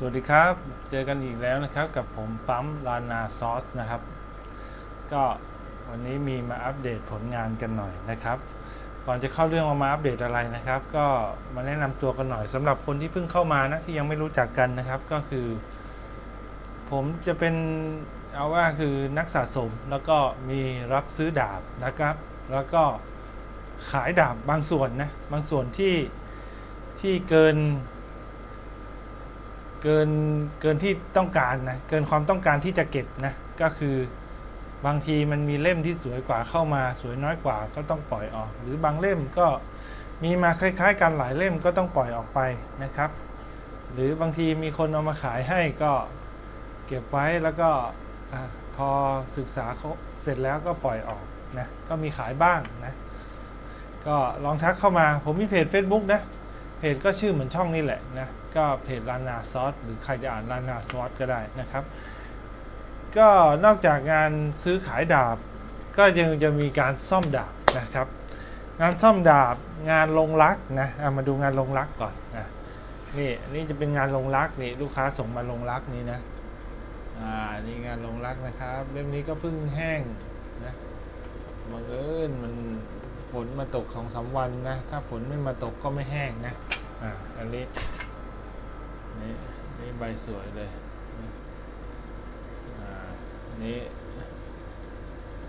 สวัสดีครับ เจอกันอีกแล้วนะครับกับผมปั๊มลานาซอสนะครับ ก็วันนี้มีมาอัปเดตผลงานกันหน่อยนะครับ ก่อนจะเข้าเรื่องว่ามาอัปเดตอะไรนะครับ ก็มาแนะนำตัวกันหน่อยสำหรับคนที่เพิ่งเข้ามานะที่ยังไม่รู้จักกันนะครับ ก็คือ ผมจะเป็นเอาว่าคือนักสะสมแล้วก็มีรับซื้อดาบนะครับ แล้วก็ขายดาบบางส่วนนะบางส่วนที่ที่เกิน เกินเกินที่ต้องการนะเกินความต้องการที่จะเก็บนะก็คือบางทีมันมีเล่มที่สวยกว่าเข้ามาสวยน้อยกว่าก็ต้องปล่อยออก หรือบางเล่มก็มีมาคล้ายๆ กันหลายเล่มก็ต้องปล่อยออกไปนะครับ หรือบางทีมีคนเอามาขายให้ก็เก็บไว้แล้วก็พอศึกษาเขาเสร็จแล้วก็ปล่อยออกนะก็มีขายบ้างนะก็ลองทักเข้ามาผมมีเพจ Facebook นะ เพจก็ชื่อเหมือนช่องนี่แหละนะก็เพจลานาซอสหรือใครจะอ่านลานาซอสก็ได้นะครับ ก็นอกจากงานซื้อขายดาบ ก็ยังจะมีการซ่อมดาบนะครับ งานซ่อมดาบงานลงรักนะเอามาดูงานลงรักก่อนนะนี่นี่จะเป็นงานลงรักนี่ลูกค้าส่งมาลงรักนี่นะอ่านี่งานลงรักนะครับเล่มนี้ก็เพิ่งแห้งนะบังเอิญมันฝนมาตกสองสามวันนะ ถ้าฝนไม่มาตกก็ไม่แห้งนะ อ่าอันนี้นี่นี่ใบสวยเลยนะอ่านี่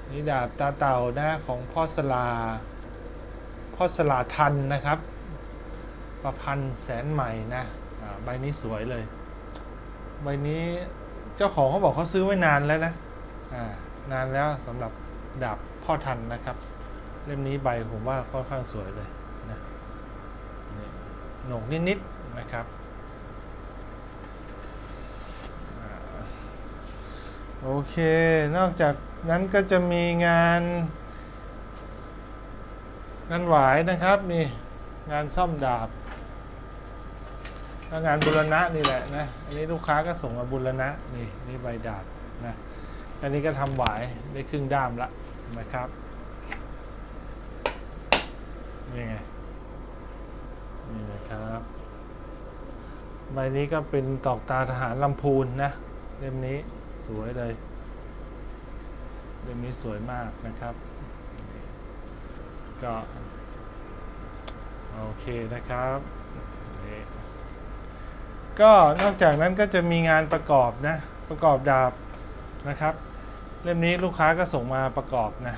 นี่ดาบตาเต่านะของพ่อสลาพ่อสลาทันนะครับ ประพันธ์แสนใหม่นะอ่าใบนี้สวยเลย ใบนี้เจ้าของเขาบอกเขาซื้อไว้นานแล้วนะอ่านานแล้วสำหรับดาบพ่อทันนะครับ เล่มนี้ใบผมว่าค่อนข้างสวยเลย หนกนิดๆนะครับโอเค นอกจากนั้นก็จะมีงานงานหวายนะครับนี่งานซ่อมดาบงานบุรณะนี่แหละนะอันนี้ลูกค้าก็ส่งมาบุรณะนี่นี่ใบดาบนะอันนี้ก็ทำหวายได้ครึ่งด้ามละนะครับนี่ไง นี่นะครับ ใบนี้ก็เป็นตอกตาทหารลำพูนนะเล่มนี้สวยเลยเล่มนี้สวยมากนะครับ ก็ โอเคนะครับก็นอกจากนั้นก็จะมีงานประกอบนะ ประกอบดาบนะครับ เล่มนี้ลูกค้าก็ส่งมาประกอบนะ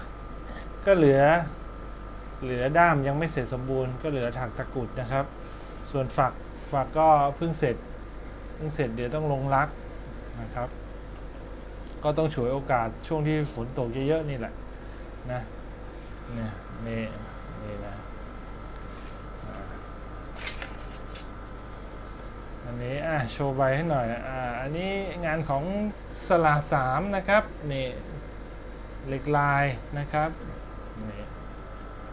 ก็เหลือ เหลือด้ามยังไม่เสร็จสมบูรณ์ก็เหลือถักตะกรุดนะครับ ส่วนฝักฝักก็เพิ่งเสร็จเพิ่งเสร็จเดี๋ยวต้องลงรักนะครับ ก็ต้องฉวยโอกาสช่วงที่ฝนตกเยอะๆนี่แหละนะเนี่ยนี่นี่นะอันนี้อะโชว์ใบให้หน่อยอ่าอันนี้งานของสลาสามนะครับนี่เหล็กลายนะครับนี่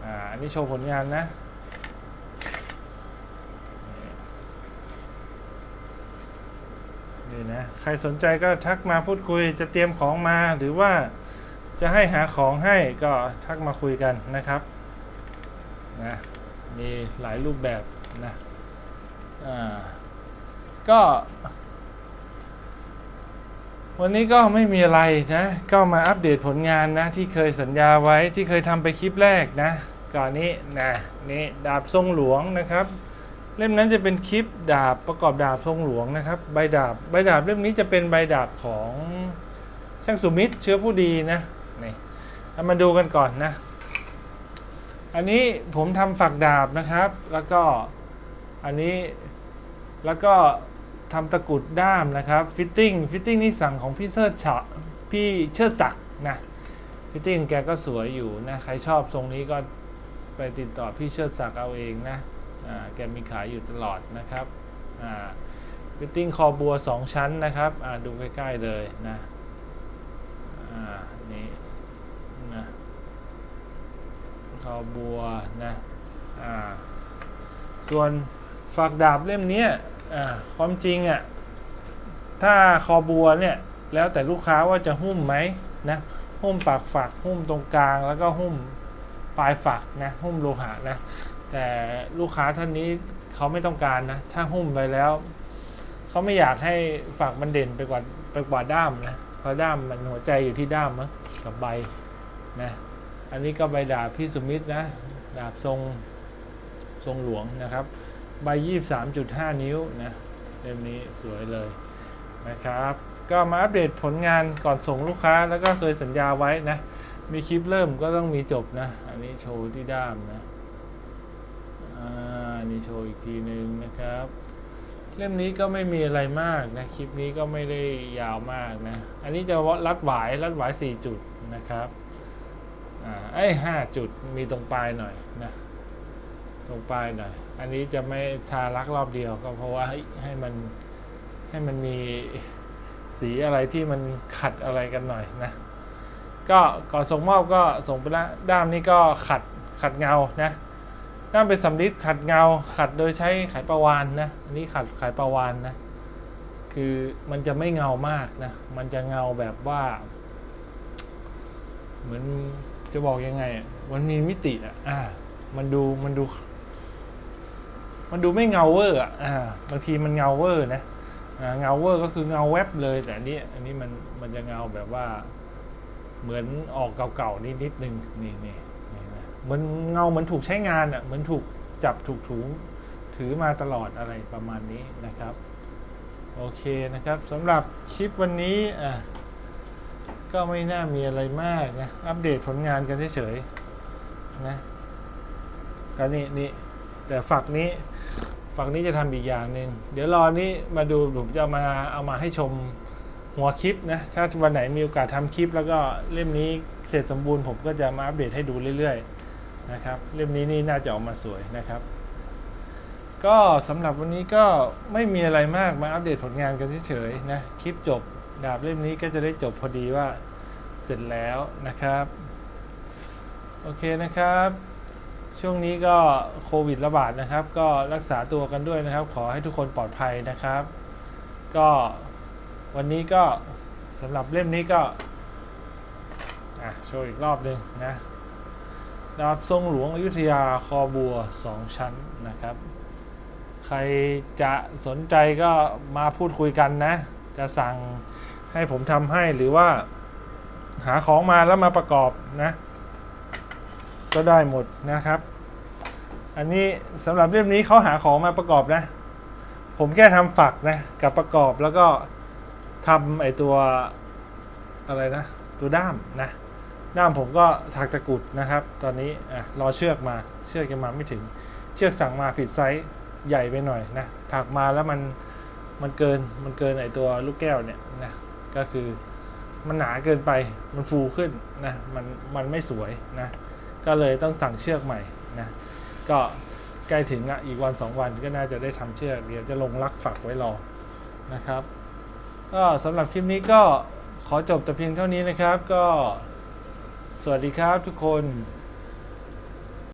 อ่าอันนี้โชว์ผลงานนะ นี่นะ ใครสนใจก็ทักมาพูดคุยจะเตรียมของมาหรือว่าจะให้หาของให้ก็ทักมาคุยกันนะครับนะมีหลายรูปแบบนะอ่าก็ วันนี้ก็ไม่มีอะไรนะ ก็มาอัปเดตผลงานนะ ที่เคยสัญญาไว้ที่เคยทำไปคลิปแรกนะ ก่อนนี้นะนี่ดาบทรงหลวงนะครับ เล่มนั้นจะเป็นคลิปดาบประกอบดาบทรงหลวงนะครับใบดาบใบดาบเล่มนี้จะเป็นใบดาบของช่างสุมิตรเชื้อผู้ดีนะนี่เอามาดูกันก่อนนะ อันนี้ผมทำฝักดาบนะครับ แล้วก็อันนี้แล้วก็ทำตะกรุดด้ามนะครับ ฟิตติ้งฟิตติ้งนี่สั่งของพี่เชิดฉะพี่เชิดศักดิ์นะฟิตติ้งแกก็สวยอยู่นะ ใครชอบทรงนี้ก็ ไปติดต่อพี่เชิดศักดิ์เอาเองนะแกมีขายอยู่ตลอดนะครับฟิตติ้งคอบัวสองชั้นนะครับดูใกล้ ๆ เลยนะอ่านี่นะคอบัวนะส่วนฝักดาบเล่มนี้ความจริงอะ่ะถ้าคอบัวเนี่ยแล้วแต่ลูกค้าว่าจะหุ้มไหมนะหุ้มปากฝักหุ้มตรงกลางแล้วก็หุ้ม ปลายฝักนะหุ้มโลหะนะ แต่ลูกค้าท่านนี้เขาไม่ต้องการนะ ถ้าหุ้มไปแล้วเขาไม่อยากให้ฝักมันเด่นไปกว่าไปกว่าด้ามนะเพราะด้ามมันหัวใจอยู่ที่ด้ามมั้งกับใบนะอันนี้ก็ใบดาบพี่สุมิตรนะดาบทรงทรงหลวงนะครับ ใบยี่สามจุดห้านิ้วนะเล่มนี้สวยเลยนะครับ ก็มาอัปเดตผลงานก่อนส่งลูกค้าแล้วก็เคยสัญญาไว้นะ มีคลิปเริ่มก็ต้องมีจบนะ อันนี้โชว์ที่ด้ามนะอ่าอันนี่โชว์อีกทีหนึ่งนะครับ เล่มนี้ก็ไม่มีอะไรมากนะ คลิปนี้ก็ไม่ได้ยาวมากนะ อันนี้จะรัดหวายรัดหวายสี่จุดนะครับอ่าไอ้ห้าจุดมีตรงปลายหน่อยนะตรงปลายหน่อย อันนี้จะไม่ทารักรอบเดียวก็เพราะว่าให้มันให้มันมีสีอะไรที่มันขัดอะไรกันหน่อยนะ ก็ก่อนส่งมอบก็ส่งไปและด้ามนี้ก็ขัดขัดเงานะด้ามเป็นสำลิดขัดเงา ขัดโดยใช้ไขประวานนะอันนี้ขัดไขประวานนะ คือมันจะไม่เงามากนะ มันจะเงาแบบว่า เหมือนจะบอกยังไง มันมีมิติอะอ่า มันดูมันดู มันดูไม่เงาเวอร์อะอ่าบางทีมันเงาเวอร์นะเงาเวอร์ก็คือเงาแวบเลย แต่อันนี้ อันนี้มันมันจะเงาแบบว่า เหมือนออกเก่าๆนิดนิดนึงนี่นี่นี่นะเหมือนเงาเหมือนถูกใช้งานอะเหมือนถูกจับถูกถูถือมาตลอดอะไรประมาณนี้นะครับ โอเคนะครับสำหรับคลิปวันนี้อะก็ไม่น่ามีอะไรมากนะอัปเดตผลงานกันเฉยๆนะก็นี่นี่แต่ฝักนี้ฝักนี้จะทำอีกอย่างหนึ่งเดี๋ยวรอนี้มาดูผมจะเอามาเอามาให้ชม หัวคลิปนะ ถ้าวันไหนมีโอกาสทำคลิป แล้วก็เล่มนี้เสร็จสมบูรณ์ผมก็จะมาอัปเดตให้ดูเรื่อยๆนะครับ เล่มนี้นี่น่าจะออกมาสวยนะครับ ก็สำหรับวันนี้ก็ไม่มีอะไรมากมาอัปเดตผลงานกันเฉยๆนะ คลิปจบดาบเล่มนี้ก็จะได้จบพอดีว่าเสร็จแล้วนะครับ โอเคนะครับ ช่วงนี้ก็โควิดระบาดนะครับ ก็รักษาตัวกันด้วยนะครับ ขอให้ทุกคนปลอดภัยนะครับ ก็ วันนี้ก็สำหรับเล่มนี้ก็อะโชว์อีกรอบหนึ่งนะดาบทรงหลวงอยุธยาคอบัวสองชั้นนะครับ ใครจะสนใจก็มาพูดคุยกันนะ จะสั่งให้ผมทำให้หรือว่า หาของมาแล้วมาประกอบนะ ก็ได้หมดนะครับ อันนี้สำหรับเล่มนี้เขาหาของมาประกอบนะ ผมแค่ทำฝักนะ กับประกอบแล้วก็ ทำไอตัวอะไรนะ ตัวด้ามนะ ด้ามผมก็ถักตะกรุดนะครับ ตอนนี้อะรอเชือกมา เชือกยังมาไม่ถึง เชือกสั่งมาผิดไซส์ใหญ่ไปหน่อยนะ ถักมาแล้วมันมันเกินมันเกินไอตัวลูกแก้วเนี่ยนะ ก็คือมันหนาเกินไป มันฟูขึ้นนะ มันมันไม่สวยนะ ก็เลยต้องสั่งเชือกใหม่นะ ก็ใกล้ถึงอะอีกวันสองวันก็น่าจะได้ทำเชือกเดี๋ยวจะลงลักฝักไว้รอนะครับ ก็สำหรับคลิปนี้ก็ขอจบแต่เพียงเท่านี้นะครับ ก็สวัสดีครับทุกคน